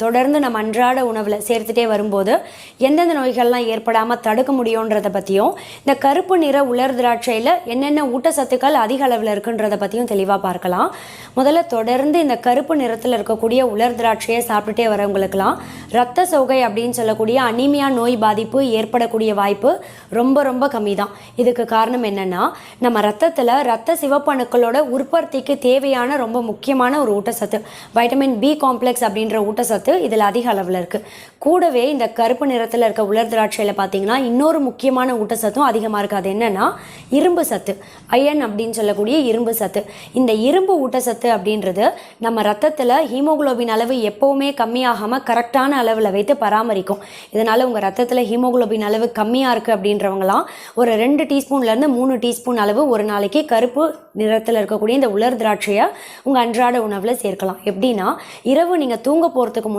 தொடர்ந்து நம்ம அன்றாட உணவில் சேர்த்துட்டே வரும்போது எந்தெந்த நோய்கள்லாம் ஏற்படாமல் தடுக்க முடியுன்றதை பற்றியும் இந்த கருப்பு நிற உலர் திராட்சையில் என்னென்ன ஊட்டச்சத்துக்கள் அதிக அளவில் இருக்குன்றதை பற்றியும் தெளிவாக பார்க்கலாம். முதல்ல தொடர்ந்து இந்த கருப்பு நிறத்தில் இருக்கக்கூடிய உலர் திராட்சையை சாப்பிட்டுட்டே வரவங்களுக்கெல்லாம் ரத்த சோகை அப்படின்னு சொல்லக்கூடிய அனிமியா நோய் பாதிப்பு ஏற்படக்கூடிய வாய்ப்பு ரொம்ப ரொம்ப கம்மி தான் இதுக்கு காரணம் என்னென்னா நம்ம ரத்தத்தில் ரத்த சிவப்பணுக்களோட உற்பத்திக்கு தேவையான ரொம்ப முக்கியமான ஒரு ஊட்டச்சத்து வைட்டமின் பி காம்ப்ளெக்ஸ் அப்படின்ற ஊட்டச்சத்து இதில் அதிக அளவில் இருக்குது கூடவே இந்த கருப்பு நிறத்தில் இருக்க உலர் திராட்சையில் பார்த்தீங்கன்னா இன்னொரு முக்கியமான ஊட்டச்சத்தும் அதிகமாக இருக்குது அது இரும்பு சத்து. அயன் அப்படின்னு சொல்லக்கூடிய இரும்பு சத்து. இந்த இரும்பு ஊட்டச்சத்து அப்படின்றது நம்ம ரத்தத்தில் ஹீமோகுளோபின் அளவு எப்போவுமே கம்மியாகாமல் கரெக்டான அளவில் வைத்து பராமரிக்கும். இதனால் உங்கள் ரத்தத்தில் ஹீமோகுளோபின் அளவு கம்மியாக இருக்குது அப்படின்றவங்களாம் ஒரு ரெண்டு டீஸ்பூன்லேருந்து மூணு டீஸ்பூன் அளவு ஒரு நாளைக்கு கருப்பு நிறத்தில் இருக்கக்கூடிய இந்த உலர் திராட்சையை உங்கள் அன்றாட உணவில் சேர்க்கலாம். எப்படின்னா இரவு நீங்கள் தூங்க போகிறதுக்கு